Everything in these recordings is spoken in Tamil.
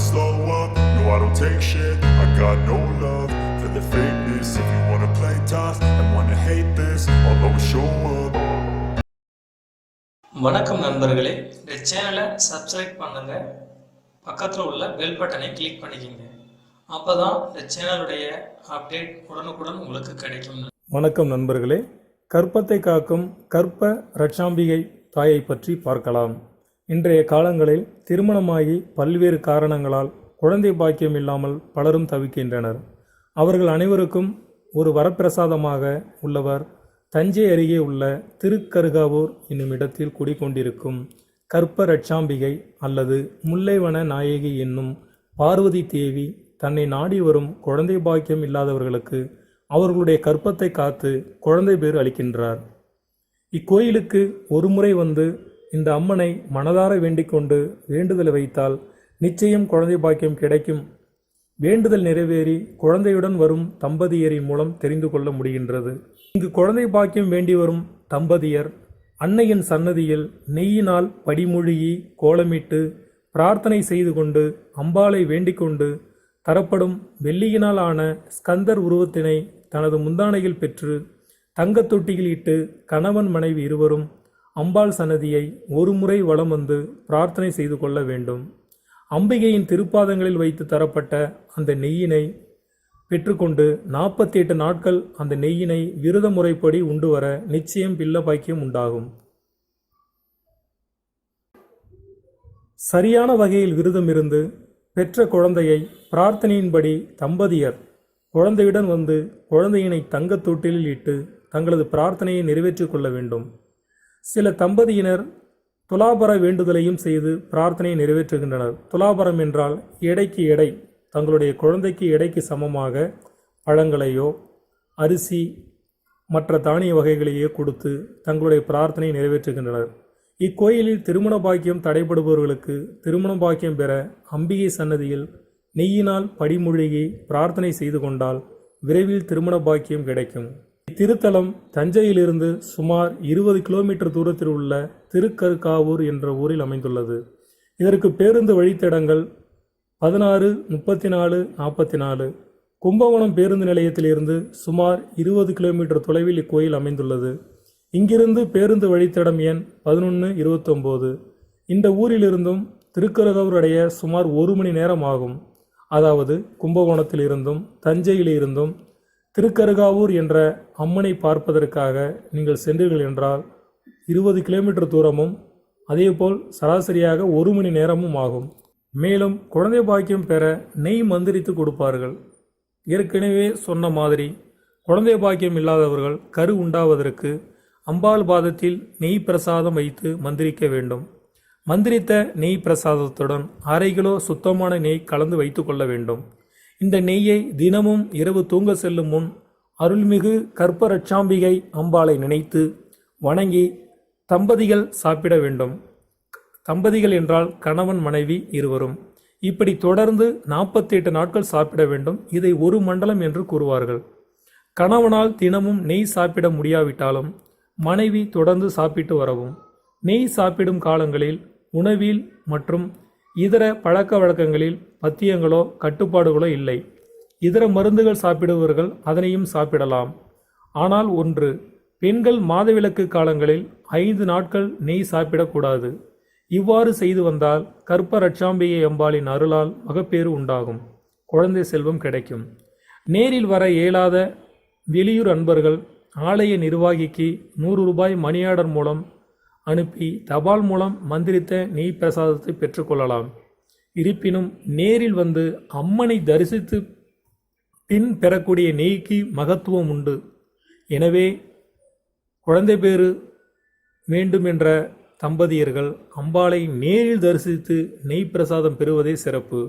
never slow up, no I don't take shit. I got no love for the fakeness. If you wanna play tough and wanna hate this I'll always show up. வணக்கம் நண்பர்களே. இந்த சேனலை சப்ஸ்கிரைப் பண்ணுங்க. பக்கத்தில் உள்ள பெல் பட்டனை கிளிக் பண்ணிக்கோங்க. அப்போ தான் இந்த சேனலுடைய அப்டேட் உடனுக்குடன் உங்களுக்கு கிடைக்கும். வணக்கம் நண்பர்களே. கற்பத்தை காக்கும் கற்ப ரட்சாம்பிகை தாயை பற்றி பார்க்கலாம். இன்றைய காலங்களில் திருமணமாகி பல்வேறு காரணங்களால் குழந்தை பாக்கியம் இல்லாமல் பலரும் தவிக்கின்றனர். அவர்கள் அனைவருக்கும் ஒரு வரப்பிரசாதமாக உள்ளவர் தஞ்சை அருகே உள்ள திருக்கருகாவூர் என்னும் இடத்தில் குடிக்கொண்டிருக்கும் கற்ப ரட்சாம்பிகை அல்லது முல்லைவன நாயகி என்னும் பார்வதி தேவி தன்னை நாடி வரும் குழந்தை பாக்கியம் இல்லாதவர்களுக்கு அவர்களுடைய கற்பத்தை காத்து குழந்தை பேர் அளிக்கின்றார். இக்கோயிலுக்கு ஒருமுறை வந்து இந்த அம்மனை மனதார வேண்டிக்கொண்டு வேண்டுதல் வேண்டுதலை வைத்தால் நிச்சயம் குழந்தை பாக்கியம் கிடைக்கும். வேண்டுதல் நிறைவேறி குழந்தையுடன் வரும் தம்பதியரின் மூலம் தெரிந்து கொள்ள முடிகின்றது. இங்கு குழந்தை பாக்கியம் வேண்டி வரும் தம்பதியர் அன்னையின் சன்னதியில் நெய்யினால் படிமொழியி கோலமிட்டு பிரார்த்தனை செய்து கொண்டு அம்பாளை வேண்டிக்கொண்டு தரப்படும் வெள்ளியினால் ஆன ஸ்கந்தர் உருவத்தினை தனது முந்தானையில் பெற்று தங்கத் தொட்டியில் இட்டு கணவன் மனைவி இருவரும் அம்பாள் சன்னதியை ஒரு முறை வலம் வந்து பிரார்த்தனை செய்து கொள்ள வேண்டும். அம்பிகையின் திருப்பாதங்களில் வைத்து தரப்பட்ட அந்த நெய்யினை பெற்றுக்கொண்டு நாற்பத்தி எட்டு நாட்கள் அந்த நெய்யினை விரத முறைப்படி உண்டு வர நிச்சயம் பிள்ள பாக்கியம் உண்டாகும். சரியான வகையில் விரதம் இருந்து பெற்ற குழந்தையை பிரார்த்தனையின்படி தம்பதியர் குழந்தையுடன் வந்து குழந்தையினை தங்கத் தொட்டிலில் இட்டு தங்களது பிரார்த்தனையை நிறைவேற்றிக் கொள்ள வேண்டும். சில தம்பதியினர் துலாபர வேண்டுதலையும் செய்து பிரார்த்தனையை நிறைவேற்றுகின்றனர். துலாபரம் என்றால் எடைக்கு எடை தங்களுடைய குழந்தைக்கு எடைக்கு சமமாக பழங்களையோ அரிசி மற்ற தானிய வகைகளையோ கொடுத்து தங்களுடைய பிரார்த்தனையை நிறைவேற்றுகின்றனர். இக்கோயிலில் திருமண பாக்கியம் தடைபடுபவர்களுக்கு திருமண பாக்கியம் பெற அம்பிகை சன்னதியில் நெய்யினால் படிமொழியை பிரார்த்தனை செய்து கொண்டால் விரைவில் திருமண பாக்கியம் கிடைக்கும். இத்திருத்தலம் தஞ்சையிலிருந்து சுமார் இருபது கிலோமீட்டர் தூரத்தில் உள்ள திருக்கருக்காவூர் என்ற ஊரில் அமைந்துள்ளது. இதற்கு பேருந்து வழித்தடங்கள் பதினாறு முப்பத்தி நாலு நாற்பத்தி நாலு கும்பகோணம் பேருந்து நிலையத்திலிருந்து சுமார் இருபது கிலோமீட்டர் தொலைவில் இக்கோயில் அமைந்துள்ளது. இங்கிருந்து பேருந்து வழித்தடம் எண் பதினொன்று இருபத்தொம்போது. இந்த ஊரிலிருந்தும் திருக்கரகூர் அடைய சுமார் ஒரு மணி நேரம் ஆகும். அதாவது கும்பகோணத்திலிருந்தும் தஞ்சையிலிருந்தும் திருக்கருகாவூர் என்ற அம்மனை பார்ப்பதற்காக நீங்கள் சென்றீர்கள் என்றால் இருபது கிலோமீட்டர் தூரமும் அதேபோல் சராசரியாக ஒரு மணி நேரமும் ஆகும். மேலும் குழந்தை பாக்கியம் பெற நெய் மந்திரித்து கொடுப்பார்கள். ஏற்கனவே சொன்ன மாதிரி குழந்தை பாக்கியம் இல்லாதவர்கள் கரு உண்டாவதற்கு அம்பாள் பாதத்தில் நெய் பிரசாதம் வைத்து மந்திரிக்க வேண்டும். மந்திரித்த நெய் பிரசாதத்துடன் அரை கிலோ சுத்தமான நெய் கலந்து வைத்து கொள்ள வேண்டும். இந்த நெய்யை தினமும் இரவு தூங்க செல்லும் முன் அருள்மிகு கற்பரட்சாம்பிகை அம்பாளை நினைத்து வணங்கி தம்பதிகள் சாப்பிட வேண்டும். தம்பதிகள் என்றால் கணவன் மனைவி இருவரும். இப்படி தொடர்ந்து நாற்பத்தி எட்டு நாட்கள் சாப்பிட வேண்டும். இதை ஒரு மண்டலம் என்று கூறுவார்கள். கணவனால் தினமும் நெய் சாப்பிட முடியாவிட்டாலும் மனைவி தொடர்ந்து சாப்பிட்டு வரவும். நெய் சாப்பிடும் காலங்களில் உணவில் மற்றும் இதர பழக்க வழக்கங்களில் பத்தியங்களோ கட்டுப்பாடுகளோ இல்லை. இதர மருந்துகள் சாப்பிடுபவர்கள் அதனையும் சாப்பிடலாம். ஆனால் ஒன்று பெண்கள் மாதவிலக்கு காலங்களில் ஐந்து நாட்கள் நெய் சாப்பிடக்கூடாது. இவ்வாறு செய்து வந்தால் கற்ப ரட்சாம்பிகை அம்பாளின் அருளால் மகப்பேறு உண்டாகும். குழந்தை செல்வம் கிடைக்கும். நேரில் வர இயலாத வெளியூர் அன்பர்கள் ஆலய நிர்வாகிக்கு நூறு ரூபாய் மணி ஆர்டர் மூலம் அனுப்பி தபால் மூலம் மந்திரித்த நெய் பிரசாதத்தை பெற்றுக்கொள்ளலாம். இருப்பினும் நேரில் வந்து அம்மனை தரிசித்து பின் பெறக்கூடிய நெய்க்கு மகத்துவம் உண்டு. எனவே குழந்தை பேறு வேண்டும் என்ற தம்பதியர்கள் அம்பாளை நேரில் தரிசித்து நெய் பிரசாதம் பெறுவதே சிறப்பு.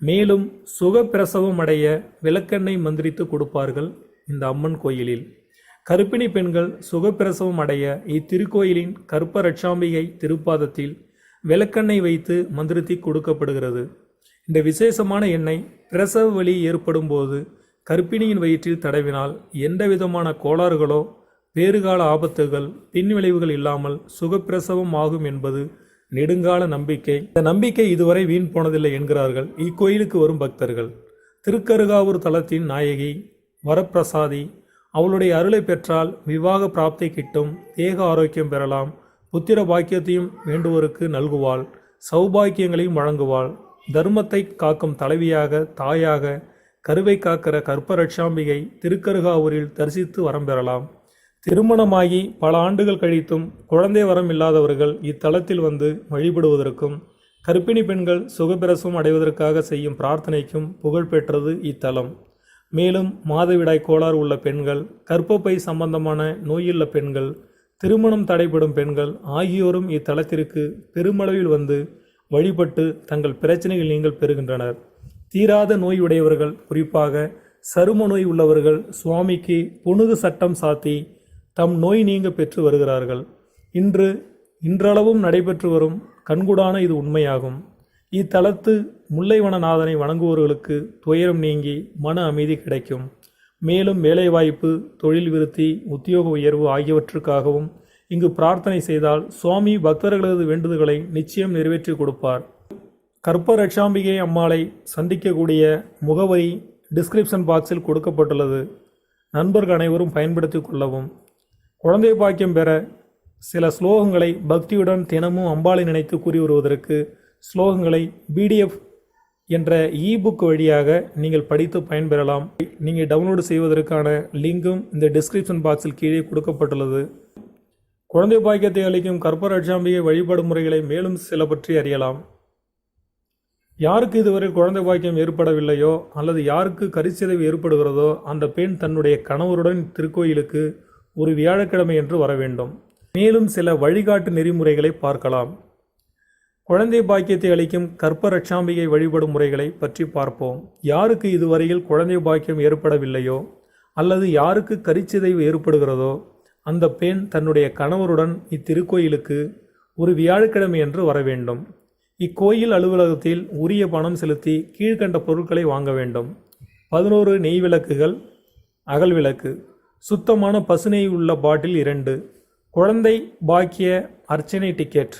மேலும் சுகப்பிரசவம் அடைய விளக்கெண்ணெய் மந்திரித்து கொடுப்பார்கள் இந்த அம்மன் கோயிலில். கர்ப்பிணி பெண்கள் சுகப்பிரசவம் அடைய இத்திருக்கோயிலின் கற்ப ரட்சாம்பிகை திருப்பாதத்தில் விளக்கெண்ணெய் வைத்து மந்திரித்தி கொடுக்கப்படுகிறது. இந்த விசேஷமான எண்ணெய் பிரசவ வலி ஏற்படும் போது கர்ப்பிணியின் வயிற்றில் தடவினால் எந்த விதமான கோளாறுகளோ வேறுகால ஆபத்துகள் பின்விளைவுகள் இல்லாமல் சுகப்பிரசவம் ஆகும் என்பது நெடுங்கால நம்பிக்கை. இந்த நம்பிக்கை இதுவரை வீண் போனதில்லை என்கிறார்கள் இக்கோயிலுக்கு வரும் பக்தர்கள். திருக்கருகாவூர் தலத்தின் நாயகி வரப்பிரசாதி அவளுடைய அருளை பெற்றால் விவாக பிராப்தி கிட்டும் தேக ஆரோக்கியம் பெறலாம். புத்திர பாக்கியத்தையும் வேண்டுவோருக்கு நல்குவாள். சௌபாக்கியங்களையும் வழங்குவாள். தர்மத்தை காக்கும் தலைவியாக தாயாக கருவை காக்கிற கற்பரட்சாம்பிகை திருக்கருகாவூரில் தரிசித்து வரம் பெறலாம். திருமணமாகி பல ஆண்டுகள் கழித்தும் குழந்தை வரம் இல்லாதவர்கள் இத்தலத்தில் வந்து வழிபடுவதற்கும் கர்ப்பிணி பெண்கள் சுகப்பிரசவம் அடைவதற்காக செய்யும் பிரார்த்தனைக்கும் புகழ் பெற்றது இத்தலம். மேலும் மாதவிடாய் கோளாறு உள்ள பெண்கள் கர்ப்பப்பை சம்பந்தமான நோயுள்ள பெண்கள் திருமணம் தடைபடும் பெண்கள் ஆகியோரும் இத்தலத்திற்கு பெருமளவில் வந்து வழிபட்டு தங்கள் பிரச்சனைகள் நீங்கள் பெறுகின்றனர். தீராத நோய் உடையவர்கள் குறிப்பாக சரும நோய் உள்ளவர்கள் சுவாமிக்கு புனுகு சட்டம் சாத்தி தம் நோய் நீங்க பெற்று வருகிறார்கள். இன்று இன்றளவும் நடைபெற்று வரும் கண்கூடான இது உண்மையாகும். இத்தலத்து முல்லைவனநாதனை வணங்குவோர்களுக்கு துயரம் நீங்கி மன அமைதி கிடைக்கும். மேலும் வேலைவாய்ப்பு தொழில் விருத்தி உத்தியோக உயர்வு ஆகியவற்றுக்காகவும் இங்கு பிரார்த்தனை செய்தால் சுவாமி பக்தர்களது வேண்டுதல்களை நிச்சயம் நிறைவேற்றி கொடுப்பார். கற்ப ரட்சாம்பிகை அம்மாளை சந்திக்கக்கூடிய முகவரி டிஸ்கிரிப்ஷன் பாக்ஸில் கொடுக்கப்பட்டுள்ளது. நண்பர்கள் அனைவரும் பயன்படுத்திக் கொள்ளவும். குழந்தை பாக்கியம் பெற சில ஸ்லோகங்களை பக்தியுடன் தினமும் அம்பாளை நினைத்து கூறி வருவதற்கு ஸ்லோகங்களை பிடிஎஃப் என்ற இபுக் வழியாக நீங்கள் படித்து பயன்பெறலாம். நீங்கள் டவுன்லோடு செய்வதற்கான லிங்கும் இந்த டிஸ்கிரிப்ஷன் பாக்ஸில் கீழே கொடுக்கப்பட்டுள்ளது. குழந்தை பாக்கியத்தை அளிக்கும் கற்பரட்சாம்பிகை வழிபாடு முறைகளை மேலும் சில பற்றி அறியலாம். யாருக்கு இதுவரை குழந்தை பாக்கியம் ஏற்படவில்லையோ அல்லது யாருக்கு கரிச்சிதைவு ஏற்படுகிறதோ அந்த பெண் தன்னுடைய கணவருடன் திருக்கோயிலுக்கு ஒரு வியாழக்கிழமை என்று வர வேண்டும். மேலும் சில வழிகாட்டு நெறிமுறைகளை பார்க்கலாம். குழந்தை பாக்கியத்தை அளிக்கும் கற்ப ரட்சாம்பிகை வழிபடும் முறைகளை பற்றி பார்ப்போம். யாருக்கு இதுவரையில் குழந்தை பாக்கியம் ஏற்படவில்லையோ அல்லது யாருக்கு கரிச்சிதைவு ஏற்படுகிறதோ அந்த பெண் தன்னுடைய கணவருடன் இத்திருக்கோயிலுக்கு ஒரு வியாழக்கிழமை என்று வர வேண்டும். இக்கோயில் அலுவலகத்தில் உரிய பணம் செலுத்தி கீழ்கண்ட பொருட்களை வாங்க வேண்டும். பதினோரு நெய் விளக்குகள் அகல் விளக்கு சுத்தமான பசுநெய் உள்ள பாட்டில் இரண்டு குழந்தை பாக்கிய அர்ச்சனை டிக்கெட்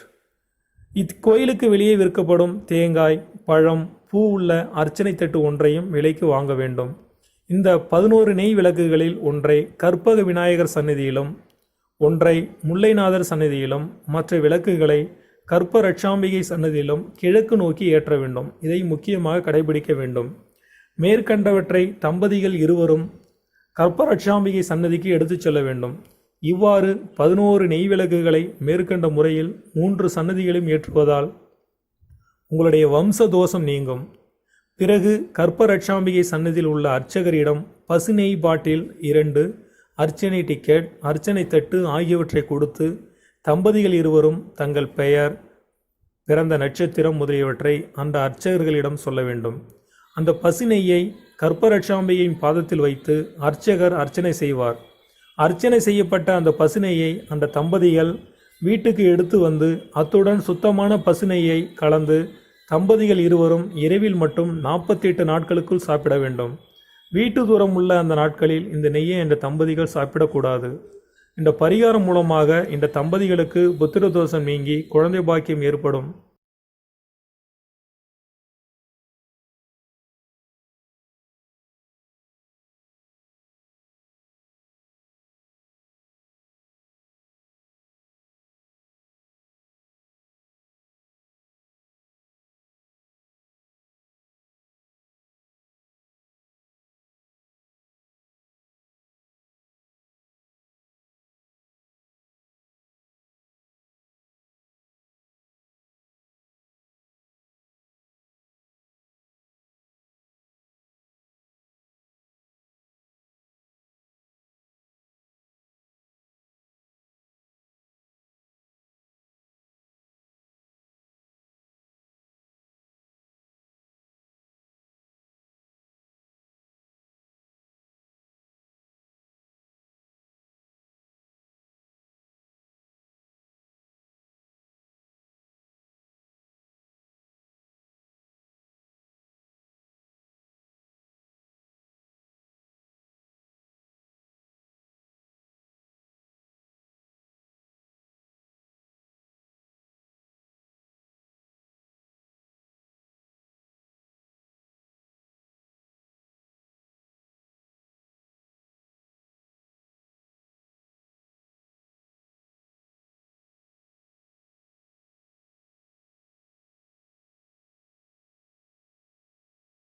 இக்கோயிலுக்கு வெளியே விற்கப்படும் தேங்காய் பழம் பூ உள்ள அர்ச்சனை தட்டு ஒன்றையும் விலைக்கு வாங்க வேண்டும். இந்த பதினோரு நெய் விளக்குகளில் ஒன்றை கற்பக விநாயகர் சந்நிதியிலும் ஒன்றை முல்லைநாதர் சந்நிதியிலும் மற்ற விளக்குகளை கற்ப ரட்சாம்பிகை சன்னதியிலும் கிழக்கு நோக்கி ஏற்ற வேண்டும். இதை முக்கியமாக கடைபிடிக்க வேண்டும். மேற்கண்டவற்றை தம்பதிகள் இருவரும் கற்ப ரட்சாம்பிகை சன்னதிக்கு எடுத்துச் செல்ல வேண்டும். இவ்வாறு பதினோரு நெய் விளக்குகளை மேற்கண்ட முறையில் மூன்று சன்னதிகளையும் ஏற்றுவதால் உங்களுடைய வம்ச தோஷம் நீங்கும். பிறகு கற்ப ரட்சாம்பிகை சன்னதியில் உள்ள அர்ச்சகரிடம் பசு நெய் பாட்டில் இரண்டு அர்ச்சனை டிக்கெட் அர்ச்சனை தட்டு ஆகியவற்றை கொடுத்து தம்பதிகள் இருவரும் தங்கள் பெயர் பிறந்த நட்சத்திரம் முதலியவற்றை அந்த அர்ச்சகர்களிடம் சொல்ல வேண்டும். அந்த பசு நெய்யை கற்பரட்சாம்பிகையின் பாதத்தில் வைத்து அர்ச்சகர் அர்ச்சனை செய்வார். அர்ச்சனை செய்யப்பட்ட அந்த பசுநெய்யை அந்த தம்பதிகள் வீட்டுக்கு எடுத்து வந்து அத்துடன் சுத்தமான பசுநெய்யை கலந்து தம்பதிகள் இருவரும் இரவில் மட்டும் நாற்பத்தி எட்டு நாட்களுக்குள் சாப்பிட வேண்டும். வீட்டு தூரம் உள்ள அந்த நாட்களில் இந்த நெய்யை இந்த தம்பதிகள் சாப்பிடக்கூடாது. இந்த பரிகாரம் மூலமாக இந்த தம்பதிகளுக்கு புத்திர தோஷம் நீங்கி குழந்தை பாக்கியம் ஏற்படும்.